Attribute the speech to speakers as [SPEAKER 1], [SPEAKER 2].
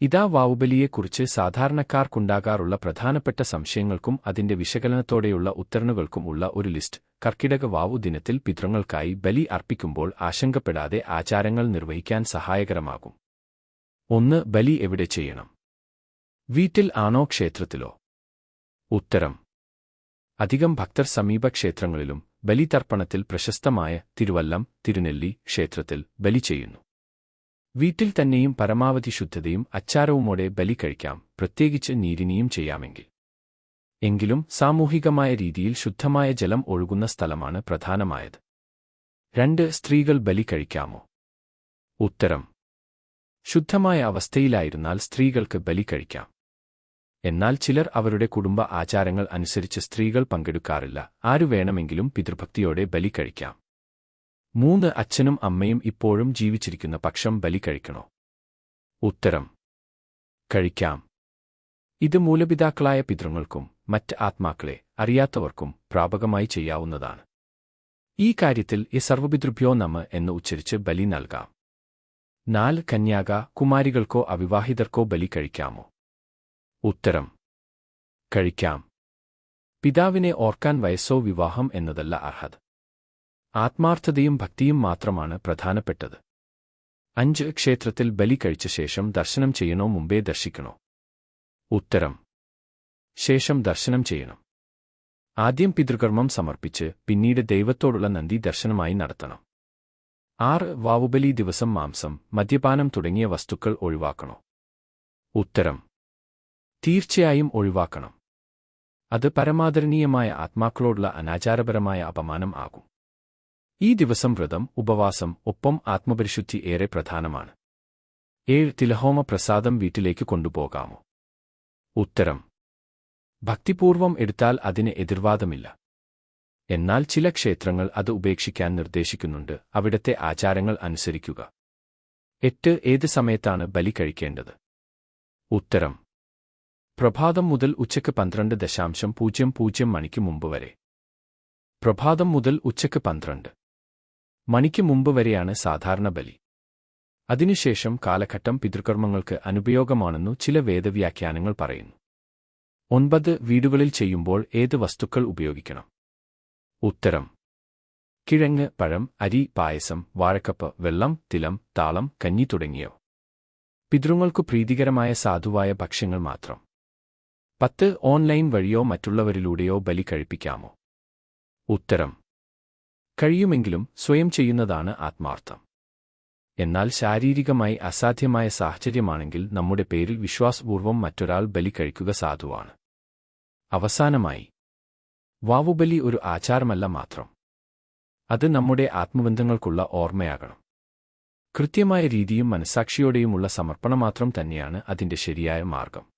[SPEAKER 1] ഇതാ വാവുബലിയെക്കുറിച്ച് സാധാരണക്കാർക്കുണ്ടാകാറുള്ള പ്രധാനപ്പെട്ട സംശയങ്ങൾക്കും അതിന്റെ വിശകലനത്തോടെയുള്ള ഉത്തരണുകൾക്കും ഉള്ള ഒരു ലിസ്റ്റ്. കർക്കിടക വാവു ദിനത്തിൽ പിതൃങ്ങൾക്കായി ബലി അർപ്പിക്കുമ്പോൾ ആശങ്കപ്പെടാതെ ആചാരങ്ങൾ നിർവഹിക്കാൻ സഹായകരമാകും. ഒന്ന് ബലി എവിടെ ചെയ്യണം? വീട്ടിൽ ആണോ ക്ഷേത്രത്തിലോ? ഉത്തരം അധികം ഭക്തർ സമീപ ക്ഷേത്രങ്ങളിലും ബലിതർപ്പണത്തിൽ പ്രശസ്തമായ തിരുവല്ലം തിരുനെല്ലി ക്ഷേത്രത്തിൽ ബലി ചെയ്യുന്നു. വീട്ടിൽ തന്നെയും പരമാവധി ശുദ്ധതയും അച്ചാരവുമോടെ ബലി കഴിക്കാം പ്രത്യേകിച്ച് നീരിനിയും ചെയ്യാമെങ്കിൽ. എങ്കിലും സാമൂഹികമായ രീതിയിൽ ശുദ്ധമായ ജലം ഒഴുകുന്ന സ്ഥലമാണ് പ്രധാനമായത്. രണ്ട് സ്ത്രീകൾ ബലി കഴിക്കാമോ? ഉത്തരം ശുദ്ധമായ അവസ്ഥയിലായിരുന്നാൽ സ്ത്രീകൾക്ക് ബലി കഴിക്കാം. എന്നാൽ ചിലർ അവരുടെ കുടുംബ ആചാരങ്ങൾ അനുസരിച്ച് സ്ത്രീകൾ പങ്കെടുക്കാറില്ല ആരു വേണമെങ്കിലും പിതൃഭക്തിയോടെ ബലി കഴിക്കാം. മൂന്ന് അച്ഛനും അമ്മയും ഇപ്പോഴും ജീവിച്ചിരിക്കുന്ന പക്ഷം ബലി കഴിക്കണോ? ഉത്തരം. കഴിക്കാം. ഇത് മൂലപിതാക്കളായ പിതൃങ്ങൾക്കും മറ്റ് ആത്മാക്കളെ അറിയാത്തവർക്കും പ്രാപകമായി ചെയ്യാവുന്നതാണ്. ഈ കാര്യത്തിൽ ഈ സർവപിതൃഭ്യോ നമ എന്ന് ഉച്ചരിച്ച് ബലി നൽകാം. നാല് കന്യാക കുമാരികൾക്കോ അവിവാഹിതർക്കോ ബലി കഴിക്കാമോ? ഉത്തരം. കഴിക്കാം. പിതാവിനെ ഓർക്കാൻ വയസ്സോ വിവാഹം എന്നതല്ല അർഹത. ആത്മാർത്ഥതയും ഭക്തിയും മാത്രമാണ് പ്രധാനപ്പെട്ടത്. അഞ്ച് ക്ഷേത്രത്തിൽ ബലി കഴിച്ച ശേഷം ദർശനം ചെയ്യണോ മുമ്പേ ദർശിക്കണോ? ഉത്തരം. ശേഷം ദർശനം ചെയ്യണം. ആദ്യം പിതൃകർമ്മം സമർപ്പിച്ച് പിന്നീട് ദൈവത്തോടുള്ള നന്ദി ദർശനമായി നടത്തണം. ആറ് വാവുബലി ദിവസം മാംസം മദ്യപാനം തുടങ്ങിയ വസ്തുക്കൾ ഒഴിവാക്കണോ? ഉത്തരം. തീർച്ചയായും ഒഴിവാക്കണം. അത് പരമാദരണീയമായ ആത്മാക്കളോടുള്ള അനാചാരപരമായ അപമാനം ആകും. ഈ ദിവസം വ്രതം ഉപവാസം ഒപ്പം ആത്മപരിശുദ്ധി ഏറെ പ്രധാനമാണ്. ഏഴ് തിലഹോമ പ്രസാദം വീട്ടിലേക്ക് കൊണ്ടുപോകാമോ? ഉത്തരം. ഭക്തിപൂർവം എടുത്താൽ അതിന് എതിർവാദമില്ല. എന്നാൽ ചില ക്ഷേത്രങ്ങൾ അത് ഉപേക്ഷിക്കാൻ നിർദ്ദേശിക്കുന്നുണ്ട് അവിടത്തെ ആചാരങ്ങൾ അനുസരിക്കുക. എട്ട് ഏത് സമയത്താണ് ബലി കഴിക്കേണ്ടത്? ഉത്തരം. പ്രഭാതം മുതൽ ഉച്ചയ്ക്ക് പന്ത്രണ്ട് ദശാംശം പൂജ്യം പൂജ്യം മണിക്ക് മുമ്പ് വരെ. പ്രഭാതം മുതൽ ഉച്ചയ്ക്ക് പന്ത്രണ്ട്. മണിക്ക് മുമ്പ് വരെയാണ് സാധാരണ ബലി. അതിനുശേഷം കാലഘട്ടം പിതൃകർമ്മങ്ങൾക്ക് അനുപയോഗമാണെന്നു ചില വേദവ്യാഖ്യാനങ്ങൾ പറയുന്നു. ഒൻപത് വീടുകളിൽ ചെയ്യുമ്പോൾ ഏത് വസ്തുക്കൾ ഉപയോഗിക്കണം? ഉത്തരം. കിഴങ്ങ് പഴം അരി പായസം വാഴക്കപ്പ് വെള്ളം തിലം താളം കഞ്ഞി തുടങ്ങിയവ. പിതൃങ്ങൾക്കു പ്രീതികരമായ സാധുവായ ഭക്ഷ്യങ്ങൾ മാത്രം. പത്ത് ഓൺലൈൻ വഴിയോ മറ്റുള്ളവരിലൂടെയോ ബലി കഴിപ്പിക്കാമോ? ഉത്തരം. കഴിയുമെങ്കിലും സ്വയം ചെയ്യുന്നതാണ് ആത്മാർത്ഥം. എന്നാൽ ശാരീരികമായി അസാധ്യമായ സാഹചര്യമാണെങ്കിൽ നമ്മുടെ പേരിൽ വിശ്വാസപൂർവം മറ്റൊരാൾ ബലി കഴിക്കുക സാധുവാണ്. അവസാനമായി വാവുബലി ഒരു ആചാരമല്ല മാത്രം. അത് നമ്മുടെ ആത്മബന്ധങ്ങൾക്കുള്ള ഓർമ്മയാകണം. കൃത്യമായ രീതിയും മനസാക്ഷിയോടെയുമുള്ള സമർപ്പണം മാത്രം തന്നെയാണ് അതിന്റെ ശരിയായ മാർഗം.